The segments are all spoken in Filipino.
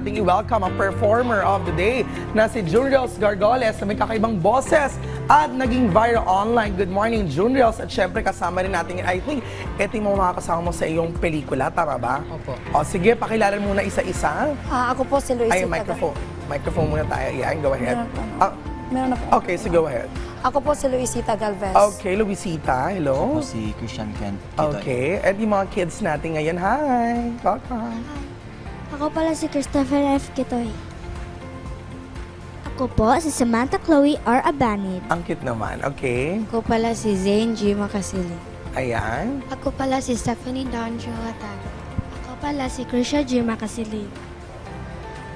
nating i-welcome ang performer of the day na si Junriels Gargoles na may kakaibang boses at naging viral online. Good morning, Junriels. At syempre kasama rin natin, I think, ito yung mga kasama mo sa iyong pelikula, tama ba? Opo. O sige, pakilala muna isa-isa. Ah, ako po si Luis. Ay, microphone. Microphone muna tayo. Yan, go ahead. Ah, Meron na po. okay, so go ahead. Ako po si Luisita Galvez. Okay, Luisita, hello. Ako si Christian Kent. Kitoy. Okay, at yung mga kids natin ngayon, hi! Welcome! Ako pala si Christopher F. Kitoy. Ako po si Samantha Chloe R. Abanid. Ang cute naman, okay? Ako pala si Zane G. Makasili. Ayan. Ako pala si Stephanie Donjo Ataro. Ako pala si Krisha G. Makasili.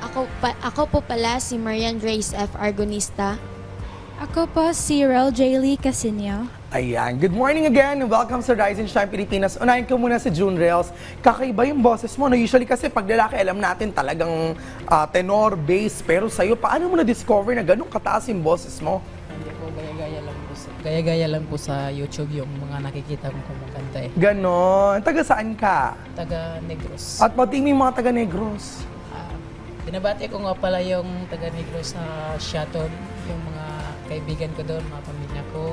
Ako, pa, ako po pala si Marian Grace F. Argonista. Ako po si Rel J. Lee Casinio. Ayan. Good morning again and welcome sa Rise and Shine Pilipinas. Unahin ko muna si June Reels. Kakaiba yung boses mo. No? Usually kasi pag lalaki, alam natin talagang ah, tenor, bass. Pero sa'yo, paano mo na-discover na ganun kataas yung boses mo? Hindi po gaya-gaya lang po sa, gaya-gaya lang po sa YouTube yung mga nakikita kong kumakanta eh. Ganon. Taga saan ka? Taga Negros. At pati yung mga taga Negros. Ah, binabati ko nga pala yung taga Negros sa Shaton, yung mga kaibigan ko doon, mga pamilya ko,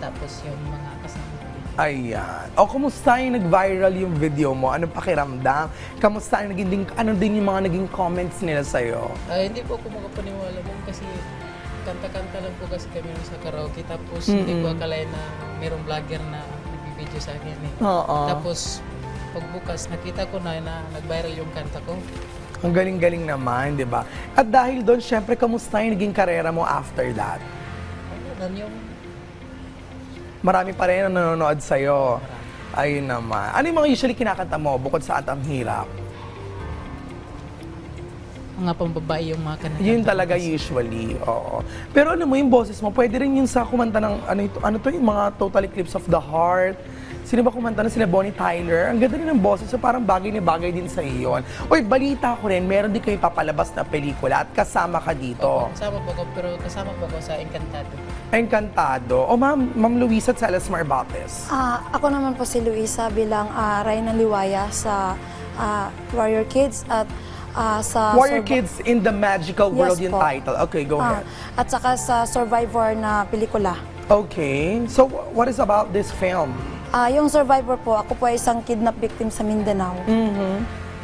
tapos yung mga kasama ko. Ayan. O, kumusta yung nag-viral yung video mo? Anong pakiramdam? Kamusta yung naging, din- ano din yung mga naging comments nila sa'yo? Ah, hindi po ako makapaniwala doon kasi kanta-kanta lang po kasi kami sa karaoke. Tapos hindi ko akalain na mayroong vlogger na nagbibideo sa akin eh. Oo. Tapos pagbukas nakita ko na na nag-viral yung kanta ko. Ang galing-galing naman, di ba? At dahil doon, syempre, kamusta yung naging karera mo after that? Ano yung Marami pa rin ang nanonood sa'yo. Ayun naman. Ano yung mga usually kinakanta mo bukod sa At Ang Hirap? mga pambabae yung mga kanata. Yun talaga usually, oo. Pero ano mo, yung boses mo, pwede rin yun sa kumanta ng, ano, ito, ano to, yung mga Total Eclipse of the Heart. Sino ba kumanta na sila Bonnie Tyler? Ang ganda rin ng boses, so parang bagay na bagay din sa iyon. Uy, balita ko rin, meron din kayo papalabas na pelikula at kasama ka dito. Opo, kasama po ako, pero kasama po ako sa Encantado. Encantado. O ma'am, Ma'am Luisa Celesmar Bates. Ah, ako naman po si Luisa bilang uh, Rayna Liwaya sa ah, Warrior Kids at ah, sa Warrior Survi- Kids in the Magical World Yes yung po. title. Okay, go Ah, ahead. at saka sa Survivor na pelikula. Okay. So, wh- what is about this film? Ah, yung Survivor po, ako po ay isang kidnap victim sa Mindanao. Mm-hmm.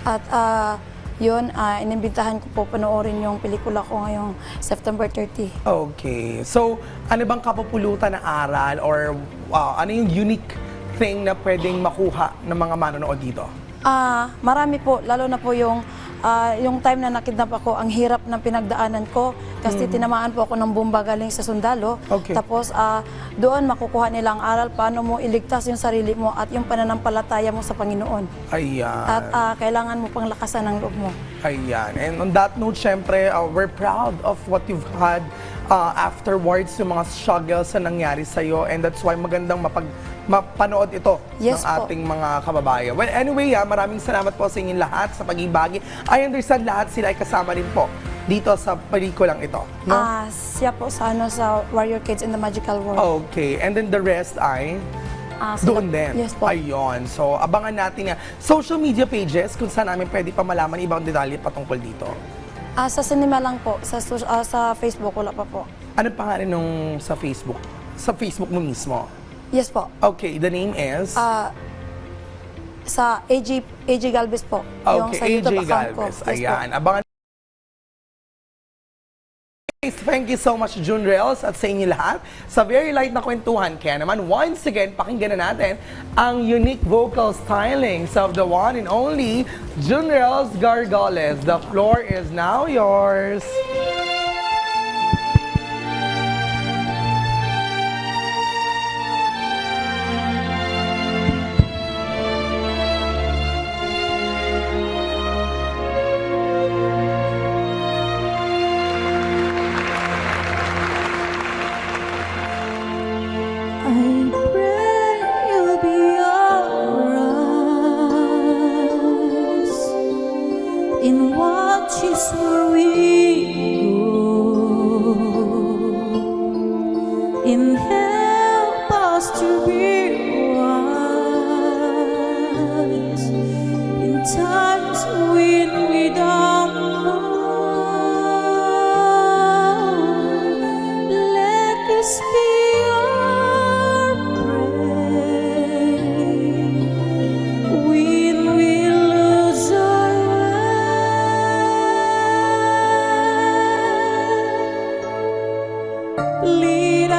At ah, yun, ah, inimbitahan ko po panoorin yung pelikula ko ngayong September 30. Okay. So, ano bang kapupulutan na aral or uh, ano yung unique thing na pwedeng makuha ng mga manonood dito? Ah, marami po, lalo na po yung ah, yung time na nakidnap ako, ang hirap ng pinagdaanan ko kasi tinamaan po ako ng bomba galing sa sundalo. Okay. Tapos ah, doon makukuha nila ang aral paano mo iligtas yung sarili mo at yung pananampalataya mo sa Panginoon. Ayan. At ah, kailangan mo pang lakasan ang loob mo. Ayan. And on that note, syempre, uh, we're proud of what you've had uh, afterwards, yung mga struggles na nangyari sa'yo. And that's why magandang mapag mapanood ito Yes ng po. ating mga kababayan. Well, anyway, ah, maraming salamat po sa inyong lahat sa pag-ibagi. I understand lahat sila ay kasama rin po dito sa pelikulang ito. No? Ah, siya po sa ano sa Warrior Kids in the Magical World. Okay. And then the rest ay... Ah, sila- Doon din. Yes po. Ayun. So, abangan natin nga. Social media pages kung saan namin pwede pa malaman ibang detalye patungkol dito. Ah, sa cinema lang po, sa sus- ah, sa Facebook wala pa po. Ano pangalan nung sa Facebook? Sa Facebook mo mismo? Yes po. Okay, the name is? Ah, sa AG AG Galvez po. yung sa okay, AJ YouTube account ko. Galvez. Yes po. Ayan. Abangan Thank you so much, June Reels, at sa inyo lahat. Sa very light na kwentuhan, kaya naman, once again, pakinggan na natin ang unique vocal stylings of the one and only June Reels Gargoles. The floor is now yours.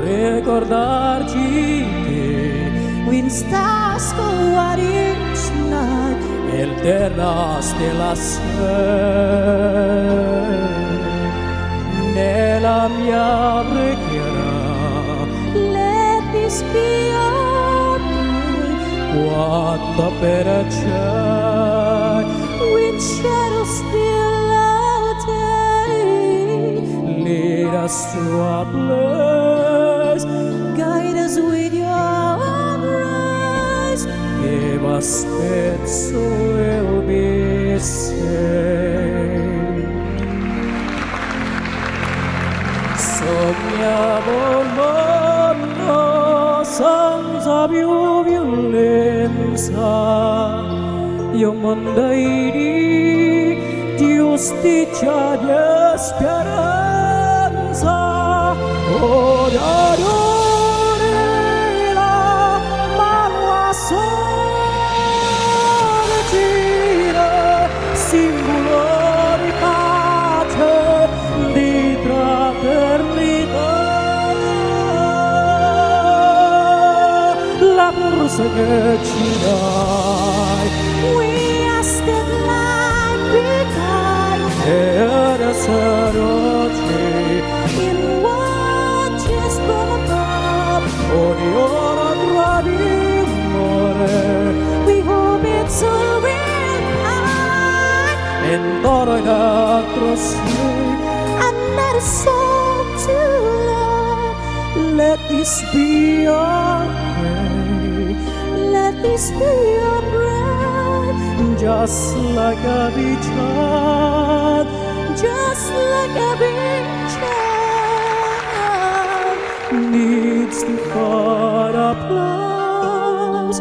ricordarci che Winstasco Aricina el terras de la sera nella mia preghiera le ti spiare quanta per c'è Winstasco te Lira sua blu us with your grace give us faith so we'll be saved. Mondo senza più violenza, un mondo di giustizia e speranza. Ora sing it tonight. We are still blind behind. Head is head In watches full of love. Morning. We hope it's a real high. And thought I got to sleep. Soul to love. Let this be our prayer this be your prayer, just like every child, just like every child needs to find a place.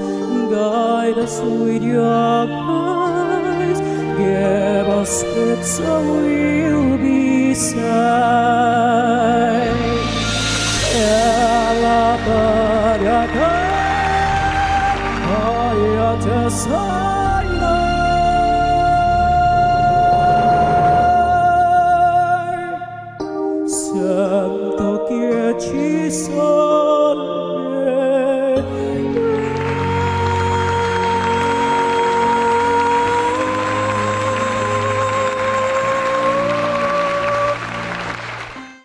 Guide us with your grace, give us faith so we'll tu.